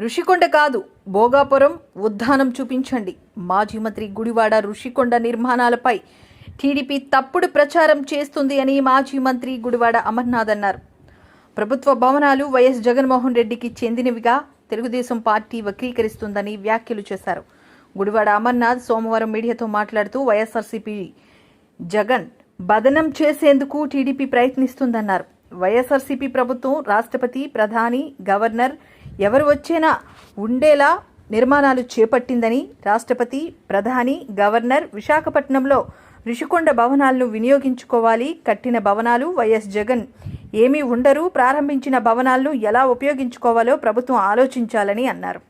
ఋషికొండ కాదు భోగాపురం ఉద్దానం చూపించండి. మాజీ మంత్రి గుడివాడ ఋషికొండ నిర్మాణాలపై టీడీపీ తప్పుడు ప్రచారం చేస్తుంది అని మాజీ మంత్రి గుడివాడ అమర్నాథ్ అన్నారు. ప్రభుత్వ భవనాలు వైఎస్ జగన్మోహన్ రెడ్డికి చెందినవిగా తెలుగుదేశం పార్టీ వక్రీకరిస్తుందని వ్యాఖ్యలు చేశారు. గుడివాడ అమర్నాథ్ సోమవారం మీడియాతో మాట్లాడుతూ వైఎస్ఆర్సీపీ జగన్ బదనం చేసేందుకు టీడీపీ ప్రయత్నిస్తుందన్నారు. వైఎస్ఆర్సీపీ ప్రభుత్వం రాష్ట్రపతి ప్రధాని గవర్నర్ ఎవరు వచ్చినా ఉండేలా నిర్మాణాలు చేపట్టిందని రాష్ట్రపతి ప్రధాని గవర్నర్ విశాఖపట్నంలో ఋషికొండ భవనాలను వినియోగించుకోవాలి కట్టిన భవనాలు వైఎస్ జగన్. ఏమీ ఉండరు ప్రారంభించిన భవనాలను ఎలా ఉపయోగించుకోవాలో ప్రభుత్వం ఆలోచించాలని అన్నారు.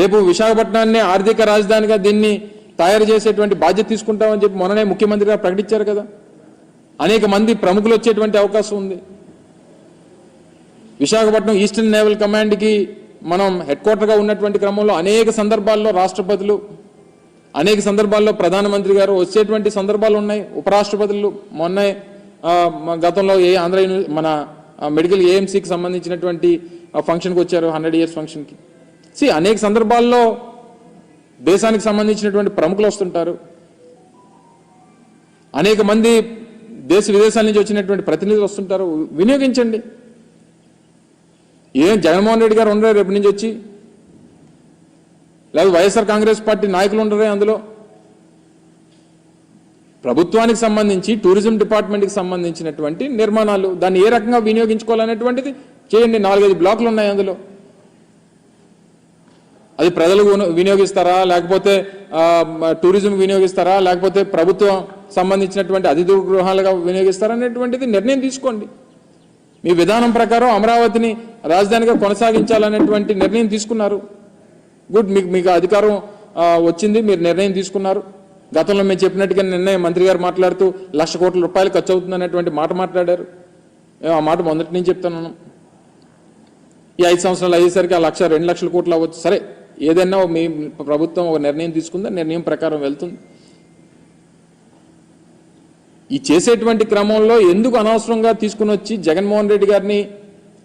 రేపు విశాఖపట్నాన్ని ఆర్థిక రాజధానిగా దీన్ని తయారు చేసేటువంటి బాధ్యత తీసుకుంటామని చెప్పి మొన్ననే ముఖ్యమంత్రి గారు ప్రకటించారు కదా. అనేక మంది ప్రముఖులు వచ్చేటువంటి అవకాశం ఉంది. విశాఖపట్నం ఈస్టర్న్ నేవల్ కమాండ్కి మనం హెడ్ క్వార్టర్గా ఉన్నటువంటి క్రమంలో అనేక సందర్భాల్లో రాష్ట్రపతులు అనేక సందర్భాల్లో ప్రధానమంత్రి గారు వచ్చేటువంటి సందర్భాలు ఉన్నాయి. ఉపరాష్ట్రపతులు మొన్న గతంలో ఏ ఆంధ్ర మన మెడికల్ ఏఎంసీకి సంబంధించినటువంటి ఫంక్షన్కి వచ్చారు హండ్రెడ్ ఇయర్స్ ఫంక్షన్కి. సి అనేక సందర్భాల్లో దేశానికి సంబంధించినటువంటి ప్రముఖులు వస్తుంటారు. అనేక మంది దేశ విదేశాల నుంచి వచ్చినటువంటి ప్రతినిధులు వస్తుంటారు. వినియోగించండి. ఏం జగన్మోహన్ రెడ్డి గారు ఉండరే రేపు నుంచి వచ్చి? లేదా వైఎస్ఆర్ కాంగ్రెస్ పార్టీ నాయకులు ఉండరే అందులో? ప్రభుత్వానికి సంబంధించి టూరిజం డిపార్ట్మెంట్కి సంబంధించినటువంటి నిర్మాణాలు దాన్ని ఏ రకంగా వినియోగించుకోవాలనేటువంటిది చేయండి. నాలుగైదు బ్లాకులు ఉన్నాయి అందులో. అది ప్రజలకు వినియోగిస్తారా? లేకపోతే టూరిజం వినియోగిస్తారా? లేకపోతే ప్రభుత్వం సంబంధించినటువంటి అతిథి గృహాలుగా వినియోగిస్తారా అనేటువంటిది నిర్ణయం తీసుకోండి. మీ విధానం ప్రకారం అమరావతిని రాజధానిగా కొనసాగించాలనేటువంటి నిర్ణయం తీసుకున్నారు. గుడ్ మీకు మీకు అధికారం వచ్చింది మీరు నిర్ణయం తీసుకున్నారు. గతంలో మేము చెప్పినట్టుగా నిర్ణయం మంత్రి గారు మాట్లాడుతూ లక్ష కోట్ల రూపాయలు ఖర్చు అవుతుంది అనేటువంటి మాట మాట్లాడారు. మేము ఆ మాట మొదటి నుంచి చెప్తున్నాను. ఈ ఐదు సంవత్సరాలు అయ్యేసరికి ఆ లక్ష రెండు లక్షల కోట్లు అవ్వచ్చు. సరే ఏదైనా మీ ప్రభుత్వం ఒక నిర్ణయం తీసుకుందా? నిర్ణయం ప్రకారం వెళ్తుంది. ఈ చేసేటువంటి క్రమంలో ఎందుకు అనవసరంగా తీసుకుని వచ్చి జగన్మోహన్ రెడ్డి గారిని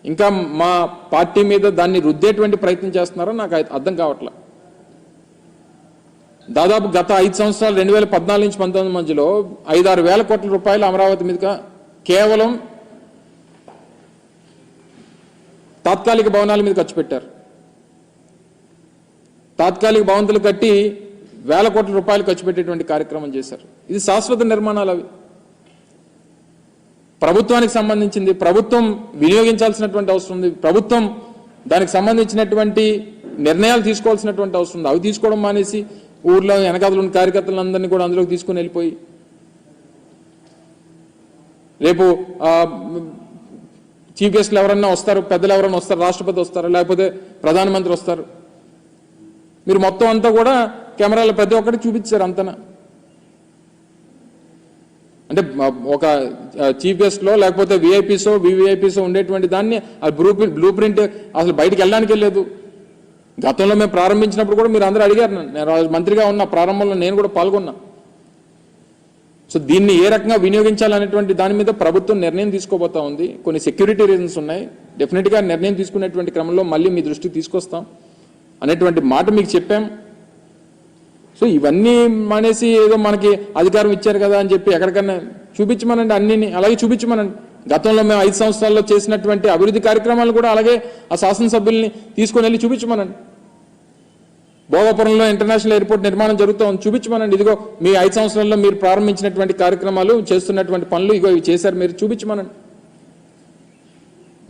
ఇంకా మా పార్టీ మీద దాన్ని రుద్దేటువంటి ప్రయత్నం చేస్తున్నారో నాకు అర్థం కావట్లే. దాదాపు గత ఐదు సంవత్సరాలు రెండు వేల పద్నాలుగు నుంచి పంతొమ్మిది మధ్యలో ఐదారు వేల కోట్ల రూపాయలు అమరావతి మీద కేవలం తాత్కాలిక భవనాల మీద ఖర్చు పెట్టారు. తాత్కాలిక భవంతులు కట్టి వేల కోట్ల రూపాయలు ఖర్చు పెట్టేటువంటి కార్యక్రమం చేశారు. ఇది శాశ్వత నిర్మాణాలు అవి. ప్రభుత్వానికి సంబంధించింది ప్రభుత్వం వినియోగించాల్సినటువంటి అవసరం ఉంది. ప్రభుత్వం దానికి సంబంధించినటువంటి నిర్ణయాలు తీసుకోవాల్సినటువంటి అవసరం ఉంది. అవి తీసుకోవడం మానేసి ఊర్లో వెనకాతలు ఉన్న కార్యకర్తలందరినీ కూడా అందులోకి తీసుకుని వెళ్ళిపోయి రేపు చీఫ్ గెస్ట్లు ఎవరన్నా వస్తారు పెద్దలు ఎవరన్నా వస్తారు రాష్ట్రపతి వస్తారు లేకపోతే ప్రధానమంత్రి వస్తారు. మీరు మొత్తం అంతా కూడా కెమెరాలో ప్రతి ఒక్కటి చూపించారు అంతనా. అంటే ఒక చీఫ్ గెస్ట్లో లేకపోతే విఐపీసో వివిఐపీసో ఉండేటువంటి దాన్ని ఆ బ్లూ బ్లూ ప్రింట్ అసలు బయటికి వెళ్ళడానికి లేదు గతంలో మేము ప్రారంభించినప్పుడు కూడా మీరు అందరూ అడిగారు నేను మంత్రిగా ఉన్న ప్రారంభంలో నేను కూడా పాల్గొన్నా. సో దీన్ని ఏ రకంగా వినియోగించాలనేటువంటి దాని మీద ప్రభుత్వం నిర్ణయం తీసుకోబోతా ఉంది. కొన్ని సెక్యూరిటీ రీజన్స్ ఉన్నాయి. డెఫినెట్గా నిర్ణయం తీసుకునేటువంటి క్రమంలో మళ్ళీ మీ దృష్టికి తీసుకొస్తాం. అనేటువంటి మాట మీకు చెప్పాం. సో ఇవన్నీ మానేసి ఏదో మనకి అధికారం ఇచ్చారు కదా అని చెప్పి ఎక్కడికన్నా చూపించమనండి అన్ని అలాగే చూపించమనండి. గతంలో మేము ఐదు సంవత్సరాల్లో చేసినటువంటి అభివృద్ధి కార్యక్రమాలు కూడా అలాగే ఆ శాసనసభ్యుల్ని తీసుకుని వెళ్ళి చూపించమనండి. భోగాపురంలో ఇంటర్నేషనల్ ఎయిర్పోర్ట్ నిర్మాణం జరుగుతూ ఉంది. చూపించమనండి. ఇదిగో మీ ఐదు సంవత్సరాల్లో మీరు ప్రారంభించినటువంటి కార్యక్రమాలు చేస్తున్నటువంటి పనులు ఇగో ఇవి చేశారు. మీరు చూపించమనండి.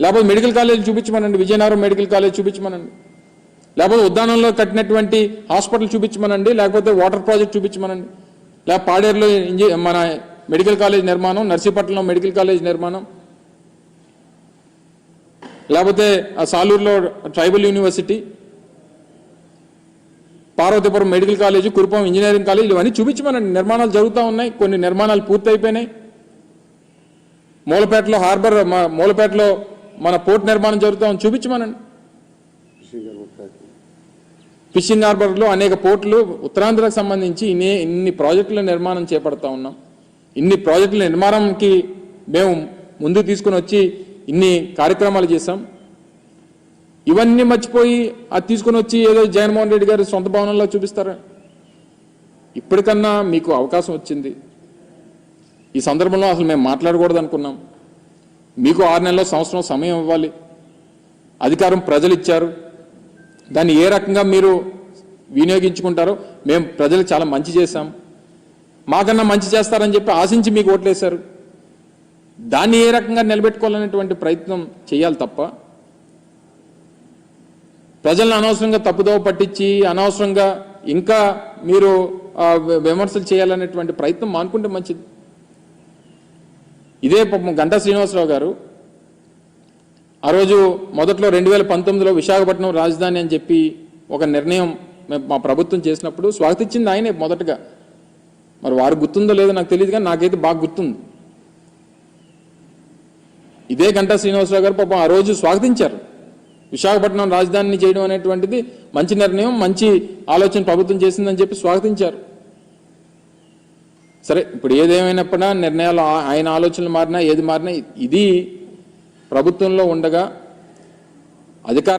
లేకపోతే మెడికల్ కాలేజ్ చూపించమనండి. విజయనగరం మెడికల్ కాలేజ్ చూపించమనండి. లేకపోతే ఉద్యానంలో కట్టినటువంటి హాస్పిటల్ చూపించమనండి లేకపోతే వాటర్ ప్రాజెక్ట్ చూపించమనండి. లేకపోతే పాడేరులో మన మెడికల్ కాలేజ్ నిర్మాణం నర్సీపట్నంలో మెడికల్ కాలేజ్ నిర్మాణం. లేకపోతే ఆ సాలూరులో tribal university Parvathipuram medical college Kurupam engineering college ఇవన్నీ చూపించమనండి. నిర్మాణాలు జరుగుతూ ఉన్నాయి కొన్ని నిర్మాణాలు పూర్తయిపోయినాయి. మూలపేటలో హార్బర్ మూలపేటలో మన పోర్ట్ నిర్మాణం జరుగుతూ ఉంది చూపించమనండి. ఫిషింగ్ హార్బర్లో అనేక పోర్టులు ఉత్తరాంధ్రకు సంబంధించి ఇన్ని ఇన్ని ప్రాజెక్టుల నిర్మాణం చేపడతా ఉన్నాం. ఇన్ని ప్రాజెక్టుల నిర్మాణంకి మేము ముందుకు తీసుకుని వచ్చి ఇన్ని కార్యక్రమాలు చేశాం. ఇవన్నీ మర్చిపోయి అది తీసుకుని వచ్చి ఏదో జగన్మోహన్ రెడ్డి గారి సొంత భవనంలో చూపిస్తారా? ఇప్పటికన్నా మీకు అవకాశం వచ్చింది. ఈ సందర్భంలో అసలు మేము మాట్లాడకూడదు అనుకున్నాం. మీకు ఆరు నెలల సంవత్సరం సమయం ఇవ్వాలి. అధికారం ప్రజలు ఇచ్చారు. దాన్ని ఏ రకంగా మీరు వినియోగించుకుంటారో మేము ప్రజలకు చాలా మంచి చేశాం. మాకన్నా మంచి చేస్తారని చెప్పి ఆశించి మీకు ఓట్లేశారు. దాన్ని ఏ రకంగా నిలబెట్టుకోవాలనేటువంటి ప్రయత్నం చేయాలి తప్ప ప్రజలను అనవసరంగా తప్పుదోవ పట్టించి అనవసరంగా ఇంకా మీరు విమర్శలు చేయాలనేటువంటి ప్రయత్నం మానుకుంటే మంచిది. ఇదే పాపం గంటా శ్రీనివాసరావు గారు ఆ రోజు మొదట్లో రెండు వేల పంతొమ్మిదిలో విశాఖపట్నం రాజధాని అని చెప్పి ఒక నిర్ణయం మా ప్రభుత్వం చేసినప్పుడు స్వాగతించింది ఆయనే మొదటగా. మరి వారు గుర్తుందో లేదో నాకు తెలియదు కానీ నాకైతే బాగా గుర్తుంది. ఇదే గంటా శ్రీనివాసరావు గారు పాపం ఆ రోజు స్వాగతించారు. విశాఖపట్నం రాజధానిని చేయడం అనేటువంటిది మంచి నిర్ణయం మంచి ఆలోచన ప్రభుత్వం చేసిందని చెప్పి స్వాగతించారు. సరే ఇప్పుడు ఏదేమైనప్పుడా నిర్ణయాలు ఆయన ఆలోచనలు మారినా ఏది మారినా ఇది ప్రభుత్వంలో ఉండగా అధికార